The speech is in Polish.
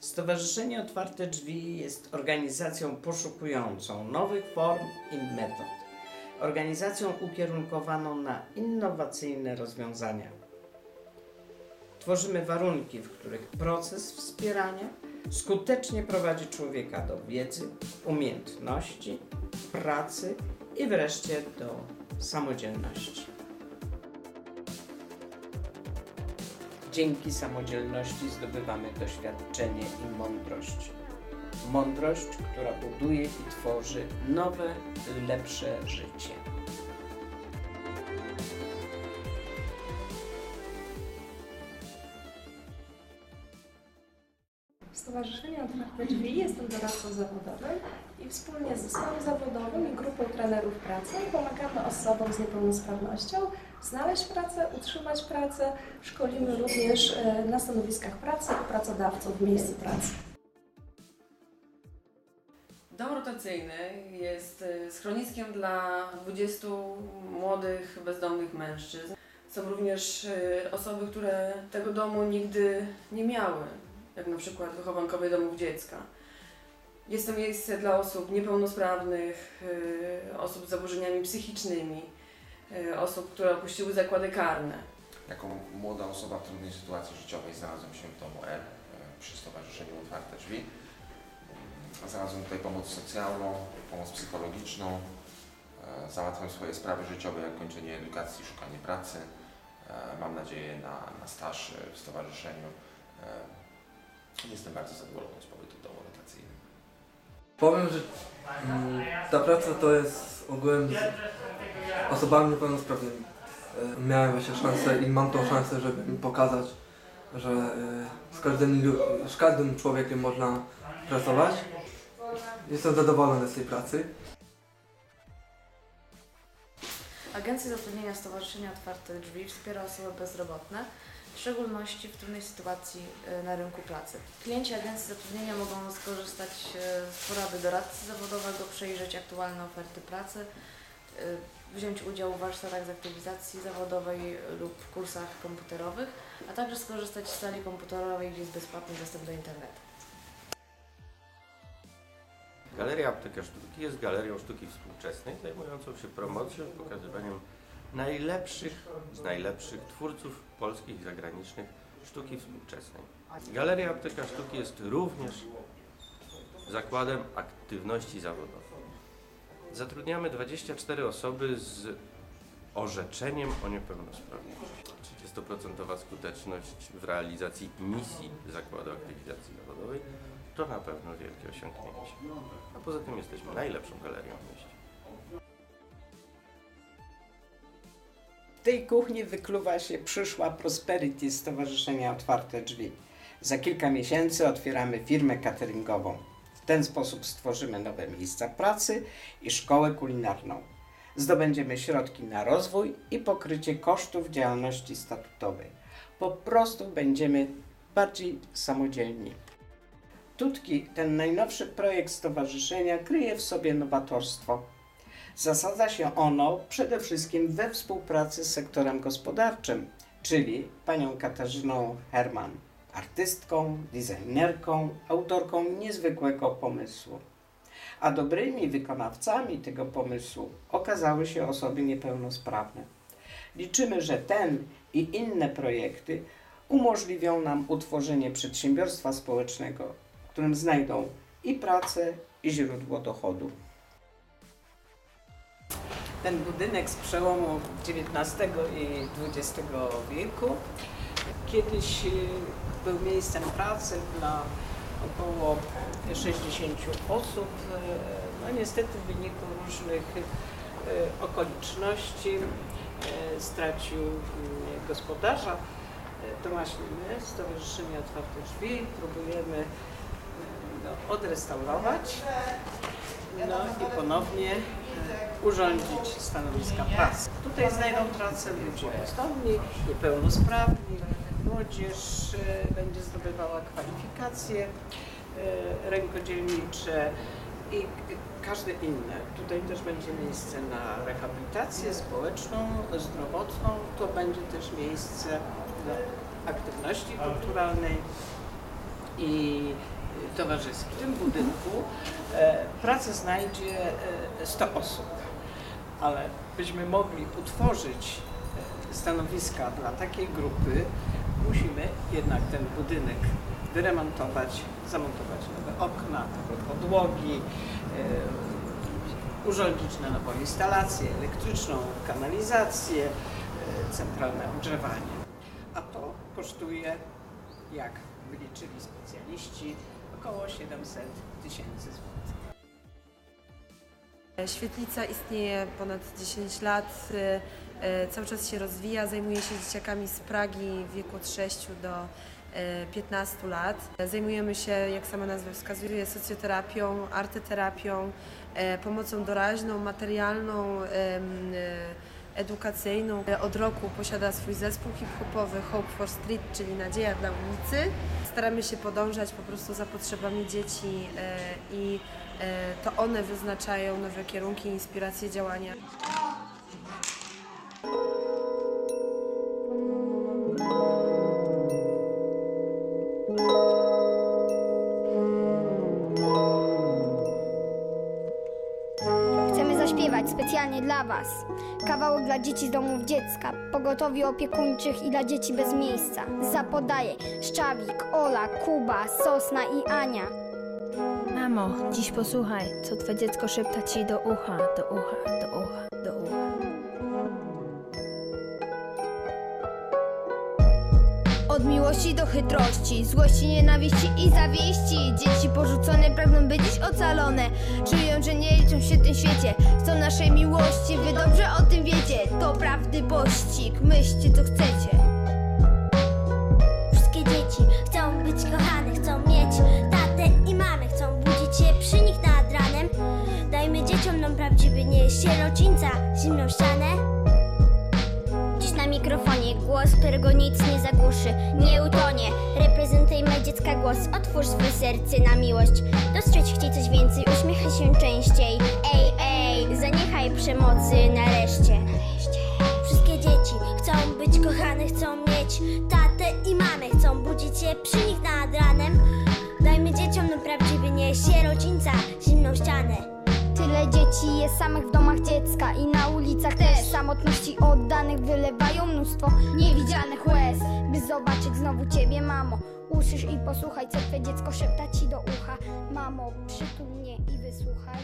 Stowarzyszenie Otwarte Drzwi jest organizacją poszukującą nowych form i metod. Organizacją ukierunkowaną na innowacyjne rozwiązania. Tworzymy warunki, w których proces wspierania skutecznie prowadzi człowieka do wiedzy, umiejętności, pracy i wreszcie do samodzielności. Dzięki samodzielności zdobywamy doświadczenie i mądrość. Mądrość, która buduje i tworzy nowe, lepsze życie. Stowarzyszenie Otwarte Drzwi jestem doradcą zawodowym i wspólnie z zespołem zawodowym i grupą trenerów pracy pomagamy osobom z niepełnosprawnością znaleźć pracę, utrzymać pracę. Szkolimy również e, na stanowiskach pracy pracodawców w miejscu pracy. Dom rotacyjny jest y, schroniskiem dla 20 młodych, bezdomnych mężczyzn. Są również y, osoby, które tego domu nigdy nie miały, jak na przykład wychowankowie domów dziecka. Jest to miejsce dla osób niepełnosprawnych, osób z zaburzeniami psychicznymi, osób, które opuściły zakłady karne. Jako młoda osoba w trudnej sytuacji życiowej znalazłem się w domu L e, przy Stowarzyszeniu Otwarte Drzwi. Mm, Znalazłem tutaj pomoc socjalną, pomoc psychologiczną. E, Załatwiam swoje sprawy życiowe, jak kończenie edukacji, szukanie pracy. E, Mam nadzieję na, na staż e, w stowarzyszeniu. E, Jestem bardzo zadowolony z pobytu w domu rotacyjnym. Powiem, że mm, ta praca to jest ogółem osobami niepełnosprawnymi. E, Miałem właśnie szansę i mam tą szansę, żeby im pokazać, że e, z każdym, z każdym człowiekiem można pracować. Jestem zadowolony z tej pracy. Agencja Zatrudnienia Stowarzyszenia Otwarte Drzwi wspiera osoby bezrobotne, w szczególności w trudnej sytuacji e, na rynku pracy. Klienci Agencji Zatrudnienia mogą skorzystać z porady doradcy zawodowego, przejrzeć aktualne oferty pracy, wziąć udział w warsztatach z aktywizacji zawodowej lub kursach komputerowych, a także skorzystać z sali komputerowej, gdzie jest bezpłatny dostęp do internetu. Galeria Apteka Sztuki jest galerią sztuki współczesnej zajmującą się promocją i pokazywaniem najlepszych z najlepszych twórców polskich i zagranicznych sztuki współczesnej. Galeria Apteka Sztuki jest również zakładem aktywności zawodowej. Zatrudniamy 24 osoby z orzeczeniem o niepełnosprawności. 30% skuteczność w realizacji misji Zakładu Aktywizacji Zawodowej to na pewno wielkie osiągnięcie. A poza tym jesteśmy najlepszą galerią w mieście. W tej kuchni wykluwa się przyszła Prosperity Stowarzyszenia Otwarte Drzwi. Za kilka miesięcy otwieramy firmę cateringową. Ten sposób stworzymy nowe miejsca pracy i szkołę kulinarną. Zdobędziemy środki na rozwój i pokrycie kosztów działalności statutowej. Po prostu będziemy bardziej samodzielni. Tutki, ten najnowszy projekt stowarzyszenia, kryje w sobie nowatorstwo. Zasadza się ono przede wszystkim we współpracy z sektorem gospodarczym, czyli panią Katarzyną Herman, artystką, designerką, autorką niezwykłego pomysłu. A dobrymi wykonawcami tego pomysłu okazały się osoby niepełnosprawne. Liczymy, że ten i inne projekty umożliwią nam utworzenie przedsiębiorstwa społecznego, w którym znajdą i pracę, i źródło dochodu. Ten budynek z przełomu XIX i XX wieku kiedyś y, był miejscem pracy dla około 60 osób. Y, No niestety w wyniku różnych y, okoliczności stracił gospodarza. To właśnie my, Stowarzyszenie Otwarte Drzwi, próbujemy no, odrestaurować no i ponownie urządzić stanowiska pracy. Tutaj znajdą pracę ludzie bezdomni, niepełnosprawni, młodzież e, będzie zdobywała kwalifikacje e, rękodzielnicze i każde inne. Tutaj też będzie miejsce na rehabilitację społeczną, zdrowotną. To będzie też miejsce dla aktywności kulturalnej i towarzyskie. W tym budynku e, pracę znajdzie e, 100 osób, ale byśmy mogli utworzyć e, stanowiska dla takiej grupy, musimy jednak ten budynek wyremontować, zamontować nowe okna, nowe podłogi, e, urządzić na nowo instalację elektryczną, kanalizację, e, centralne ogrzewanie. A to kosztuje, jak wyliczyli specjaliści, około 700 tysięcy złotych. Świetlica istnieje ponad 10 lat, cały czas się rozwija, zajmuje się dzieciakami z Pragi w wieku od 6 do y, 15 lat. Zajmujemy się, jak sama nazwa wskazuje, socjoterapią, arteterapią, e, pomocą doraźną, materialną, e, edukacyjną. Od roku posiada swój zespół hip-hopowy Hope for Street, czyli Nadzieja dla ulicy. Staramy się podążać po prostu za potrzebami dzieci e, i e, to one wyznaczają nowe kierunki inspiracje działania. Specjalnie dla Was. Kawałek dla dzieci z domów dziecka, pogotowi opiekuńczych i dla dzieci bez miejsca. Zapodaje Szczawik, Ola, Kuba, Sosna i Ania. Mamo, dziś posłuchaj, co twoje dziecko szepta ci do ucha, do ucha, do ucha, do ucha. Od miłości do chytrości, złości, nienawiści i zawieści. Dzieci porzucone pragną być dziś ocalone. Czują, że nie liczą się w tym świecie. Chcą naszej miłości, wy dobrze o tym wiecie. To prawdy pościg, myślcie co chcecie. Wszystkie dzieci chcą być kochane, chcą mieć tatę i mamę, chcą budzić się przy nich nad ranem. Dajmy dzieciom nam prawdziwy, nie sierocińca, zimną ścianę. Na głos, którego nic nie zagłuszy, nie utonie. Reprezentujmy dziecka głos, otwórz swoje serce na miłość. Dostrzec chciej coś więcej, uśmiechaj się częściej. Ej, ej, zaniechaj przemocy nareszcie. Wszystkie dzieci chcą być kochane, chcą mieć tatę i mamę, chcą budzić się przy nich nad Tyle dzieci jest samych w domach dziecka i na ulicach też. Samotności oddanych wylewają mnóstwo niewidzialnych łez. By zobaczyć znowu ciebie, mamo. Usłysz i posłuchaj, co twoje dziecko szepta ci do ucha. Mamo, przytul mnie i wysłuchaj.